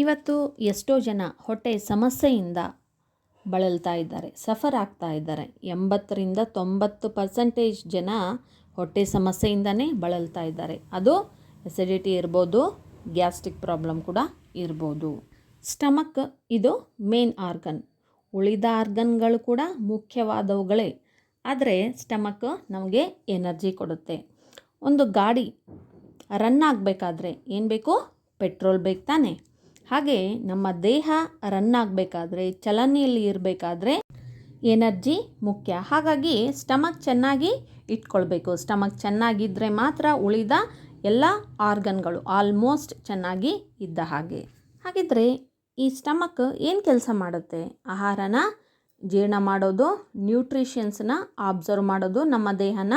ಇವತ್ತು ಎಷ್ಟೋ ಜನ ಹೊಟ್ಟೆ ಸಮಸ್ಯೆಯಿಂದ ಬಳಲ್ತಾ ಇದ್ದಾರೆ, ಸಫರ್ ಆಗ್ತಾ ಇದ್ದಾರೆ. ಎಂಬತ್ತರಿಂದ ತೊಂಬತ್ತು ಪರ್ಸೆಂಟೇಜ್ ಜನ ಹೊಟ್ಟೆ ಸಮಸ್ಯೆಯಿಂದನೇ ಬಳಲ್ತಾ ಇದ್ದಾರೆ. ಅದು ಎಸಿಡಿಟಿ ಇರ್ಬೋದು ಗ್ಯಾಸ್ಟ್ರಿಕ್ ಪ್ರಾಬ್ಲಮ್ ಕೂಡ ಇರ್ಬೋದು. ಸ್ಟಮಕ್ ಇದು ಮೇನ್ ಆರ್ಗನ್ ಉಳಿದ ಆರ್ಗನ್ಗಳು ಕೂಡ ಮುಖ್ಯವಾದವುಗಳೇ. ಆದರೆ ಸ್ಟಮಕ್ ನಮಗೆ ಎನರ್ಜಿ ಕೊಡುತ್ತೆ. ಒಂದು ಗಾಡಿ ರನ್ ಆಗಬೇಕಾದ್ರೆ ಏನು ಬೇಕು? ಪೆಟ್ರೋಲ್ ಬೇಕು ತಾನೆ. ಹಾಗೆ ನಮ್ಮ ದೇಹ ರನ್ ಆಗಬೇಕಾದ್ರೆ, ಚಲನೆಯಲ್ಲಿ ಇರಬೇಕಾದ್ರೆ ಎನರ್ಜಿ ಮುಖ್ಯ. ಹಾಗಾಗಿ ಸ್ಟಮಕ್ ಚೆನ್ನಾಗಿ ಇಟ್ಕೊಳ್ಬೇಕು. ಸ್ಟಮಕ್ ಚೆನ್ನಾಗಿದ್ದರೆ ಮಾತ್ರ ಉಳಿದ ಎಲ್ಲ ಆರ್ಗನ್ಗಳು ಆಲ್ಮೋಸ್ಟ್ ಚೆನ್ನಾಗಿ ಇದ್ದ ಹಾಗೆ. ಹಾಗಿದ್ರೆ ಈ ಸ್ಟಮಕ್ ಏನು ಕೆಲಸ ಮಾಡುತ್ತೆ? ಆಹಾರನ ಜೀರ್ಣ ಮಾಡೋದು, ನ್ಯೂಟ್ರಿಷನ್ಸ್ನ ಆಬ್ಸರ್ವ್ ಮಾಡೋದು, ನಮ್ಮ ದೇಹನ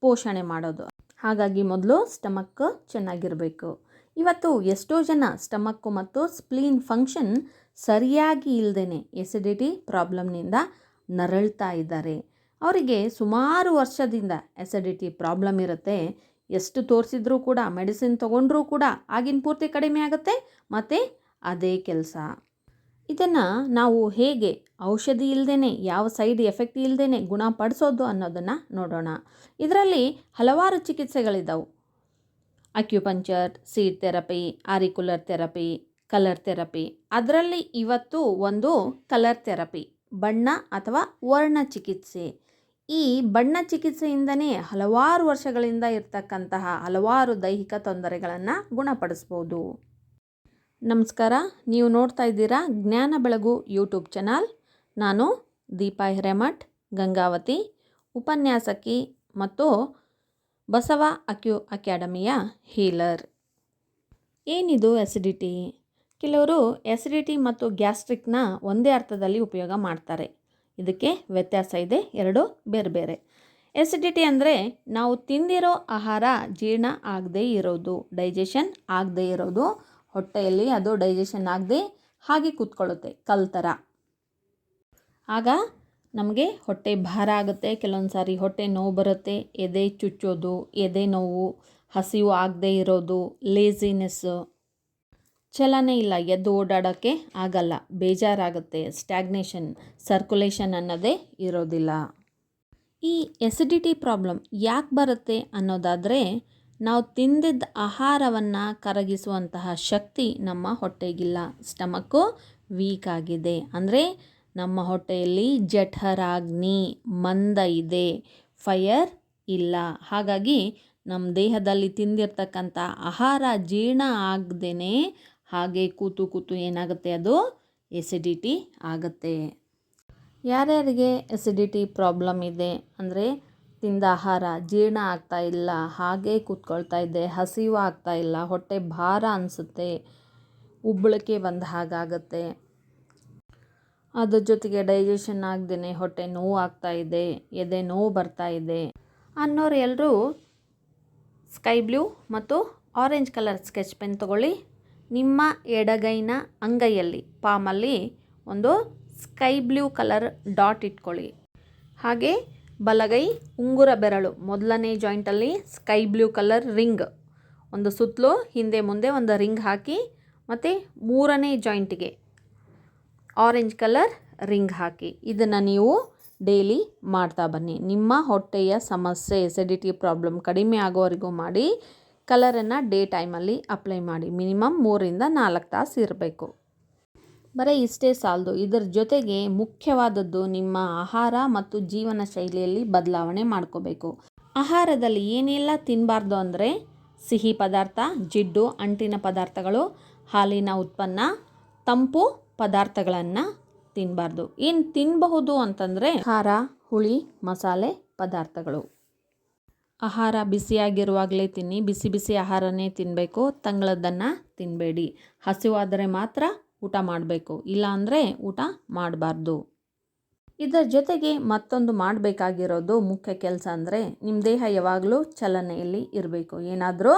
ಪೋಷಣೆ ಮಾಡೋದು. ಹಾಗಾಗಿ ಮೊದಲು ಸ್ಟಮಕ್ ಚೆನ್ನಾಗಿರಬೇಕು. ಇವತ್ತು ಎಷ್ಟೋ ಜನ ಸ್ಟಮಕ್ಕು ಮತ್ತು ಸ್ಪ್ಲೀನ್ ಫಂಕ್ಷನ್ ಸರಿಯಾಗಿ ಇಲ್ಲದೇ ಎಸಿಡಿಟಿ ಪ್ರಾಬ್ಲಮ್ನಿಂದ ನರಳ್ತಾ ಇದ್ದಾರೆ. ಅವರಿಗೆ ಸುಮಾರು ವರ್ಷದಿಂದ ಎಸಿಡಿಟಿ ಪ್ರಾಬ್ಲಮ್ ಇರುತ್ತೆ. ಎಷ್ಟು ತೋರಿಸಿದ್ರೂ ಕೂಡ, ಮೆಡಿಸಿನ್ ತೊಗೊಂಡ್ರೂ ಕೂಡ ಆಗಿನ ಪೂರ್ತಿ ಕಡಿಮೆ ಆಗುತ್ತೆ, ಮತ್ತು ಅದೇ ಕೆಲಸ. ಇದನ್ನು ನಾವು ಹೇಗೆ ಔಷಧಿ ಇಲ್ಲದೇ ಯಾವ ಸೈಡ್ ಎಫೆಕ್ಟ್ ಇಲ್ಲದೇ ಗುಣಪಡಿಸೋದು ಅನ್ನೋದನ್ನು ನೋಡೋಣ. ಇದರಲ್ಲಿ ಹಲವಾರು ಚಿಕಿತ್ಸೆಗಳಿದ್ದಾವೆ acupuncture seed therapy auricular therapy colour therapy ಅದರಲ್ಲಿ ಇವತ್ತು ಒಂದು ಕಲರ್ ಥೆರಪಿ ಬಣ್ಣ ಅಥವಾ ವರ್ಣ ಚಿಕಿತ್ಸೆ. ಈ ಬಣ್ಣ ಚಿಕಿತ್ಸೆಯಿಂದನೇ ಹಲವಾರು ವರ್ಷಗಳಿಂದ ಇರ್ತಕ್ಕಂತಹ ಹಲವಾರು ದೈಹಿಕ ತೊಂದರೆಗಳನ್ನು ಗುಣಪಡಿಸ್ಬೋದು. ನಮಸ್ಕಾರ, ನೀವು ನೋಡ್ತಾ ಇದ್ದೀರಾ ಜ್ಞಾನ ಬೆಳಗು ಯೂಟ್ಯೂಬ್ ಚಾನಲ್ ನಾನು ದೀಪಾ ಹಿರೇಮಠ್, ಗಂಗಾವತಿ, ಉಪನ್ಯಾಸಕಿ ಮತ್ತು ಬಸವ ಅಕ್ಯು ಅಕಾಡೆಮಿಯ ಹೀಲರ್. ಏನಿದು ಎಸಿಡಿಟಿ ಕೆಲವರು ಎಸಿಡಿಟಿ ಮತ್ತು ಗ್ಯಾಸ್ಟ್ರಿಕ್ನ ಒಂದೇ ಅರ್ಥದಲ್ಲಿ ಉಪಯೋಗ ಮಾಡ್ತಾರೆ. ಇದಕ್ಕೆ ವ್ಯತ್ಯಾಸ ಇದೆ, ಎರಡು ಬೇರೆ ಬೇರೆ. ಎಸಿಡಿಟಿ ಅಂದರೆ ನಾವು ತಿಂದಿರೋ ಆಹಾರ ಜೀರ್ಣ ಆಗದೇ ಇರೋದು ಡೈಜೆಷನ್ ಆಗದೇ ಇರೋದು, ಹೊಟ್ಟೆಯಲ್ಲಿ ಅದು ಡೈಜೆಷನ್ ಆಗದೆ ಹಾಗೆ ಕೂತ್ಕೊಳ್ಳುತ್ತೆ ಕಲ್ ಥರ ಆಗ ನಮಗೆ ಹೊಟ್ಟೆ ಭಾರ ಆಗುತ್ತೆ. ಕೆಲವೊಂದು ಸಾರಿ ಹೊಟ್ಟೆ ನೋವು ಬರುತ್ತೆ. ಎದೆ ಚುಚ್ಚೋದು, ಎದೆ ನೋವು, ಹಸಿವು ಆಗದೇ ಇರೋದು ಲೇಸಿನೆಸ್ಸು ಚಲನೆ ಇಲ್ಲ, ಎದ್ದು ಓಡಾಡೋಕ್ಕೆ ಆಗಲ್ಲ. ಬೇಜಾರಾಗುತ್ತೆ ಸ್ಟ್ಯಾಗ್ನೇಷನ್ ಸರ್ಕ್ಯುಲೇಷನ್ ಅನ್ನೋದೇ ಇರೋದಿಲ್ಲ. ಈ ಎಸಿಡಿಟಿ ಪ್ರಾಬ್ಲಮ್ ಯಾಕೆ ಬರುತ್ತೆ ಅನ್ನೋದಾದರೆ, ನಾವು ತಿಂದಿದ್ದ ಆಹಾರವನ್ನು ಕರಗಿಸುವಂತಹ ಶಕ್ತಿ ನಮ್ಮ ಹೊಟ್ಟೆಗಿಲ್ಲ. ಸ್ಟಮಕ್ಕು ವೀಕ್ ಆಗಿದೆ. ಅಂದರೆ ನಮ್ಮ ಹೊಟ್ಟೆಯಲ್ಲಿ ಜಠರಾಗ್ನಿ, ಮಂದ ಇದೆ, ಫಯರ್ ಇಲ್ಲ. ಹಾಗಾಗಿ ನಮ್ಮ ದೇಹದಲ್ಲಿ ತಿಂದಿರ್ತಕ್ಕಂಥ ಆಹಾರ ಜೀರ್ಣ ಆಗದೇ ಹಾಗೆ ಕೂತು ಕೂತು ಏನಾಗುತ್ತೆ ಅದು? ಎಸಿಡಿಟಿ ಆಗುತ್ತೆ. ಯಾರ್ಯಾರಿಗೆ ಎಸಿಡಿಟಿ ಪ್ರಾಬ್ಲಮ್ ಇದೆ? ಅಂದರೆ ತಿಂದ ಆಹಾರ ಜೀರ್ಣ ಆಗ್ತಾ ಇಲ್ಲ, ಹಾಗೆ ಕೂತ್ಕೊಳ್ತಾ ಇದೆ ಹಸಿವು ಆಗ್ತಾ ಇಲ್ಲ, ಹೊಟ್ಟೆ ಭಾರ ಅನಿಸುತ್ತೆ, ಉಬ್ಬಳಿಕೆ ಬಂದ ಹಾಗಾಗುತ್ತೆ. ಅದ್ರ ಜೊತೆಗೆ ಡೈಜೆಷನ್ ಆಗದೇ ಹೊಟ್ಟೆ ನೋವು ಆಗ್ತಾ ಇದೆ, ಎದೆ ನೋವು ಬರ್ತಾ ಇದೆ ಎಲ್ಲರೂ ಸ್ಕೈ ಬ್ಲೂ ಮತ್ತು ಆರೆಂಜ್ ಕಲರ್ ಸ್ಕೆಚ್ ಪೆನ್ ತಗೊಳ್ಳಿ. ನಿಮ್ಮ ಎಡಗೈನ ಅಂಗೈಯಲ್ಲಿ ಪಾಮಲ್ಲಿ ಒಂದು ಸ್ಕೈ ಬ್ಲೂ ಕಲರ್ ಡಾಟ್ ಇಟ್ಕೊಳ್ಳಿ. ಹಾಗೆ ಬಲಗೈ, ಉಂಗುರ ಬೆರಳು, ಮೊದಲನೇ ಜಾಯಿಂಟಲ್ಲಿ ಸ್ಕೈ ಬ್ಲೂ ಕಲರ್ ರಿಂಗ್ ಒಂದು ಸುತ್ತಲೂ ಹಿಂದೆ ಮುಂದೆ ಒಂದು ರಿಂಗ್ ಹಾಕಿ ಮತ್ತು ಮೂರನೇ ಜಾಯಿಂಟಿಗೆ ಆರೆಂಜ್ ಕಲರ್ ರಿಂಗ್ ಹಾಕಿ. ಇದನ್ನು ನೀವು ಡೈಲಿ ಮಾಡ್ತಾ ಬನ್ನಿ. ನಿಮ್ಮ ಹೊಟ್ಟೆಯ ಸಮಸ್ಯೆ ಎಸಿಡಿಟಿ ಪ್ರಾಬ್ಲಮ್ ಕಡಿಮೆ ಆಗೋವರೆಗೂ ಮಾಡಿ ಕಲರನ್ನು ಡೇ ಟೈಮಲ್ಲಿ ಅಪ್ಲೈ ಮಾಡಿ. ಮಿನಿಮಮ್ ಮೂರಿಂದ ನಾಲ್ಕು ತಾಸು ಇರಬೇಕು. ಬರೀ, ಇಷ್ಟೇ ಸಾಲದು. ಇದರ ಜೊತೆಗೆ ಮುಖ್ಯವಾದದ್ದು ನಿಮ್ಮ ಆಹಾರ ಮತ್ತು ಜೀವನ ಶೈಲಿಯಲ್ಲಿ ಬದಲಾವಣೆ ಮಾಡ್ಕೋಬೇಕು. ಆಹಾರದಲ್ಲಿ ಏನೆಲ್ಲ ತಿನ್ನಬಾರ್ದು ಅಂದರೆ, ಸಿಹಿ ಪದಾರ್ಥ, ಜಿಡ್ಡು, ಅಂಟಿನ ಪದಾರ್ಥಗಳು, ಹಾಲಿನ ಉತ್ಪನ್ನ, ತಂಪು ಪದಾರ್ಥಗಳನ್ನು ತಿನ್ನಬಾರ್ದು ಏನು ತಿನ್ನಬಹುದು ಅಂತಂದರೆ ಖಾರ, ಹುಳಿ, ಮಸಾಲೆ ಪದಾರ್ಥಗಳು. ಆಹಾರ ಬಿಸಿಯಾಗಿರುವಾಗಲೇ ತಿನ್ನಿ. ಬಿಸಿ ಬಿಸಿ ಆಹಾರನೇ ತಿನ್ನಬೇಕು ತಂಗಳದನ್ನು ತಿನ್ನಬೇಡಿ ಹಸಿವಾದರೆ ಮಾತ್ರ ಊಟ ಮಾಡಬೇಕು. ಇಲ್ಲಾಂದರೆ ಊಟ ಮಾಡಬಾರ್ದು. ಇದರ ಜೊತೆಗೆ ಮತ್ತೊಂದು ಮಾಡಬೇಕಾಗಿರೋದು ಮುಖ್ಯ ಕೆಲಸ ಅಂದರೆ ನಿಮ್ಮ ದೇಹ ಯಾವಾಗಲೂ ಚಲನೆಯಲ್ಲಿ ಇರಬೇಕು. ಏನಾದರೂ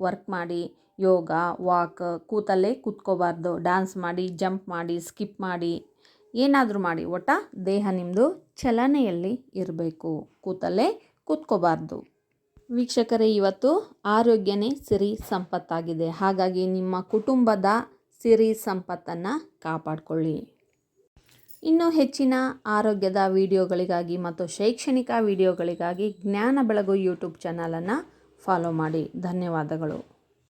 ವರ್ಕ್ ಮಾಡಿ. ಯೋಗ, ವಾಕ್, ಕೂತಲ್ಲೇ ಕೂತ್ಕೋಬಾರ್ದು. ಡ್ಯಾನ್ಸ್ ಮಾಡಿ, ಜಂಪ್ ಮಾಡಿ, ಸ್ಕಿಪ್ ಮಾಡಿ, ಏನಾದರೂ ಮಾಡಿ. ಒಟ್ಟ ದೇಹ ನಿಮ್ಮದು ಚಲನೆಯಲ್ಲಿ ಇರಬೇಕು. ಕೂತಲ್ಲೇ ಕೂತ್ಕೋಬಾರ್ದು. ವೀಕ್ಷಕರೇ, ಇವತ್ತು ಆರೋಗ್ಯನೇ ಸಿರಿ ಸಂಪತ್ತಾಗಿದೆ. ಹಾಗಾಗಿ ನಿಮ್ಮ ಕುಟುಂಬದ ಸಿರಿ ಸಂಪತ್ತನ್ನು ಕಾಪಾಡಿಕೊಳ್ಳಿ. ಇನ್ನೂ ಹೆಚ್ಚಿನ ಆರೋಗ್ಯದ ವಿಡಿಯೋಗಳಿಗಾಗಿ ಮತ್ತು ಶೈಕ್ಷಣಿಕ ವಿಡಿಯೋಗಳಿಗಾಗಿ ಜ್ಞಾನ ಬೆಳಗು ಯೂಟ್ಯೂಬ್ ಚಾನಲನ್ನು ಫಾಲೋ ಮಾಡಿ. ಧನ್ಯವಾದಗಳು.